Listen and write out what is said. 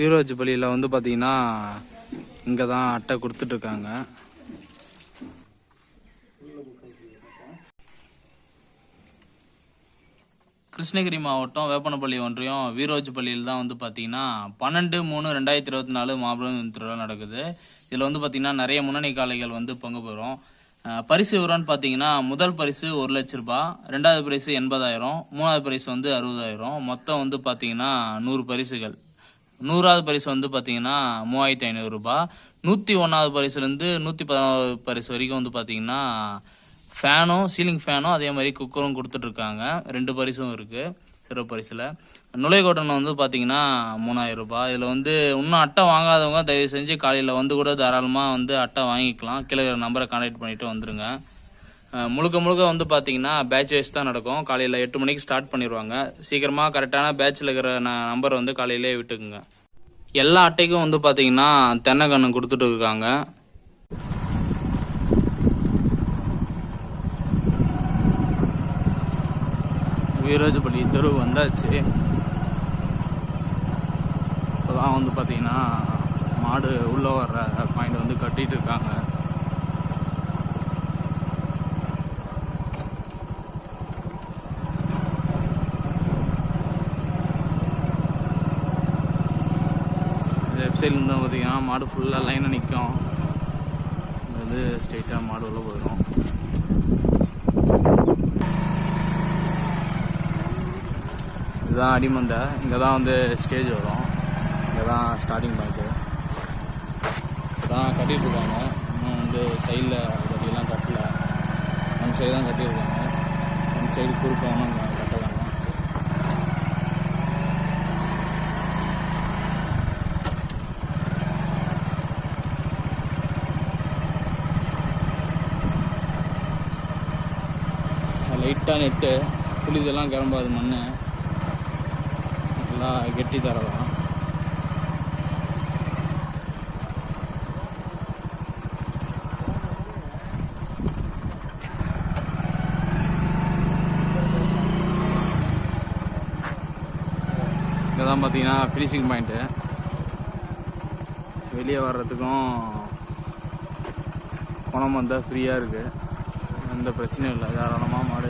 பீரோஜ் பள்ளியில் வந்து பார்த்தீங்கன்னா இங்கே தான் அட்டை கொடுத்துட்ருக்காங்க. கிருஷ்ணகிரி மாவட்டம் வேப்பனப்பள்ளி ஒன்றியம் வீரோஜ்பள்ளியில் தான் வந்து பார்த்தீங்கன்னா பன்னெண்டு மூணு ரெண்டாயிரத்தி இருபத்தி நாலு மாபெரும் திருவிழா நடக்குது. இதில் வந்து பார்த்தீங்கன்னா நிறைய முன்னணி காலைகள் வந்து பங்கு பெறும். பரிசு விவரம்னு பார்த்தீங்கன்னா முதல் பரிசு ஒரு லட்ச ரூபாய் ரெண்டாவது பரிசு எண்பதாயிரம் மூணாவது பரிசு வந்து அறுபதாயிரம். மொத்தம் வந்து பார்த்தீங்கன்னா நூறு பரிசுகள். நூறாவது பரிசு வந்து பார்த்தீங்கன்னா மூவாயிரத்தி ஐநூறு ரூபாய் நூற்றி ஒன்றாவது பரிசுலேருந்து நூற்றி பதினாவது பரிசு வரைக்கும் வந்து பார்த்தீங்கன்னா ஃபேனும் சீலிங் ஃபேனும் அதே மாதிரி குக்கரும் கொடுத்துட்ருக்காங்க. ரெண்டு பரிசும் இருக்குது சிறப்பு பரிசில். நுழைகோட்டணம் வந்து பார்த்தீங்கன்னா மூணாயிரம் ரூபாய். இதில் வந்து இன்னும் அட்டை வாங்காதவங்க தயவு செஞ்சு காலையில் வந்து கூட தாராளமாக வந்து அட்டை வாங்கிக்கலாம். கீழே இருக்கிற நம்பரை கான்டாக்ட் பண்ணிவிட்டு வந்துருங்க. முழுக்க முழுக்க வந்து பார்த்தீங்கன்னா பேட்ச் வைஸ் தான் நடக்கும். காலையில் எட்டு மணிக்கு ஸ்டார்ட் பண்ணிடுவாங்க சீக்கிரமாக கரெக்டான பேட்சில் இருக்கிற நம்பர் வந்து காலையிலே விட்டுக்குங்க. எல்லா அட்டைக்கும் வந்து பார்த்தீங்கன்னா தென்னை கன்று கொடுத்துட்டு இருக்காங்க. வீராஜபள்ளி தெரு வந்தாச்சு. இப்போதான் வந்து பார்த்தீங்கன்னா மாடு உள்ளே வர்ற பாயிண்ட் வந்து கட்டிட்டு இருக்காங்க லெஃப்ட் சைட்லேருந்து பார்த்தீங்கன்னா மாடு ஃபுல்லாக லைனாக நிற்கும் இது வந்து ஸ்ட்ரெயிட்டாக மாடு உள்ள போயிடும். இதுதான் அடிமந்தை இங்கே தான் வந்து ஸ்டேஜ் வரும். இங்கே தான் ஸ்டார்டிங் பாயிண்ட்டு தான் கட்டிட்டுருக்காங்க இன்னும் வந்து சைடில் கட்டிலாம் கட்டல. ஒன் சைடு தான் கட்டியிருக்காங்க. ஒன் சைடு குறுக்க ஒன்றும் கட்டலாம் லைட்டாக நெட்டு புளிதெல்லாம் கிளம்பாது மண் நல்லா கெட்டி தரலாம். இதெல்லாம் பார்த்தீங்கன்னா ஃபினிஷிங் பாயிண்ட்டு வெளியே வர்றதுக்கும் குணம் வந்தால் ஃப்ரீயாக இருக்குது எந்த பிரச்சனையும் இல்லை. தாராளமாக மாடு